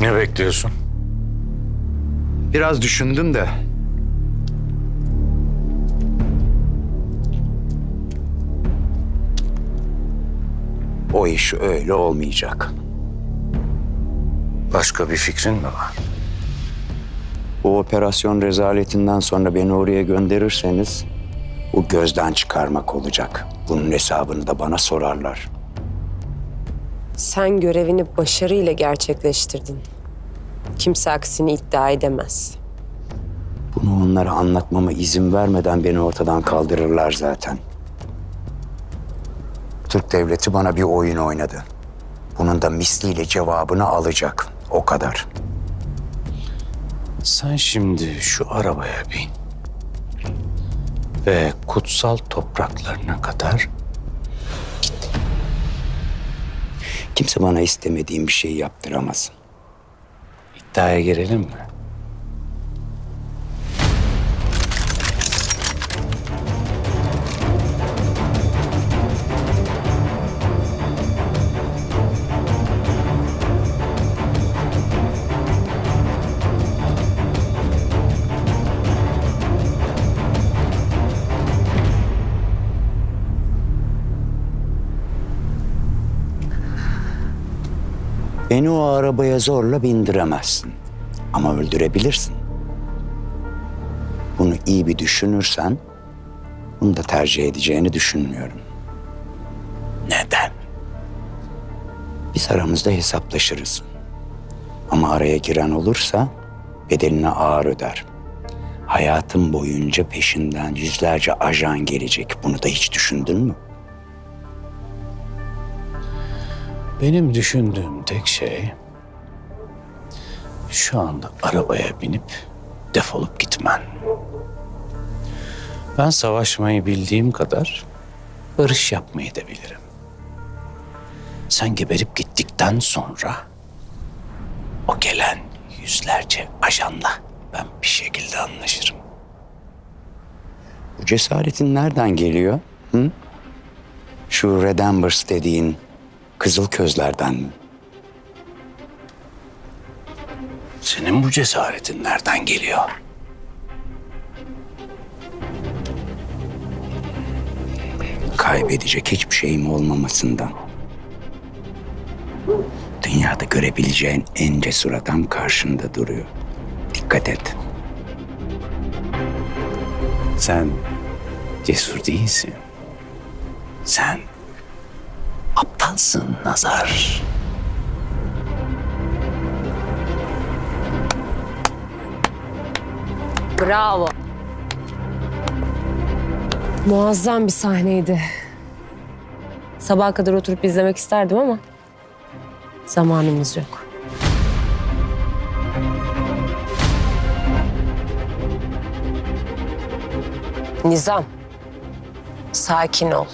Ne bekliyorsun? Biraz düşündüm de. O iş öyle olmayacak. Başka bir fikrin mi var? Bu operasyon rezaletinden sonra beni oraya gönderirseniz bu gözden çıkarmak olacak. Bunun hesabını da bana sorarlar. Sen görevini başarıyla gerçekleştirdin. Kimse aksini iddia edemez. Bunu onlara anlatmama izin vermeden beni ortadan kaldırırlar zaten. Türk devleti bana bir oyun oynadı. Bunun da misliyle cevabını alacak. O kadar. Sen şimdi şu arabaya bin. Ve kutsal topraklarına kadar Kimse bana istemediğim bir şey yaptıramaz. iddiaya girelim mi? Beni o arabaya zorla bindiremezsin. Ama öldürebilirsin. Bunu iyi bir düşünürsen bunu da tercih edeceğini düşünmüyorum. Neden? Biz aramızda hesaplaşırız. Ama araya giren olursa bedelini ağır öder. Hayatım boyunca peşinden yüzlerce ajan gelecek. Bunu da hiç düşündün mü? Benim düşündüğüm tek şey şu anda arabaya binip defolup gitmen. Ben savaşmayı bildiğim kadar barış yapmayı da bilirim. Sen geberip gittikten sonra o gelen yüzlerce ajanla ben bir şekilde anlaşırım. Bu cesaretin nereden geliyor? Hı? Şu Red Embers dediğin kızıl közlerden? Senin bu cesaretin nereden geliyor? Kaybedecek hiçbir şeyim olmamasından. Dünyada görebileceğin en cesur adam karşında duruyor. Dikkat et. Sen cesur değilsin. Sen aptalsın Nazar. Bravo. Muazzam bir sahneydi. Sabaha kadar oturup izlemek isterdim ama zamanımız yok. Nizam, sakin ol.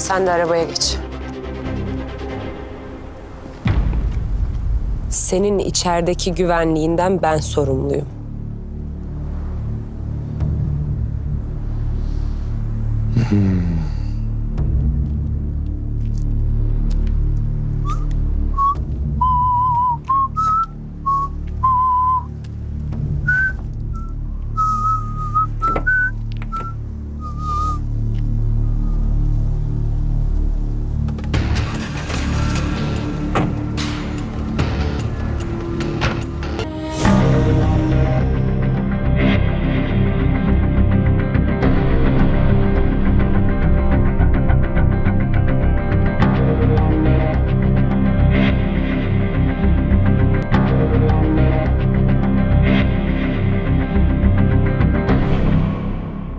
Sen de arabaya geç. Senin içerideki güvenliğinden ben sorumluyum.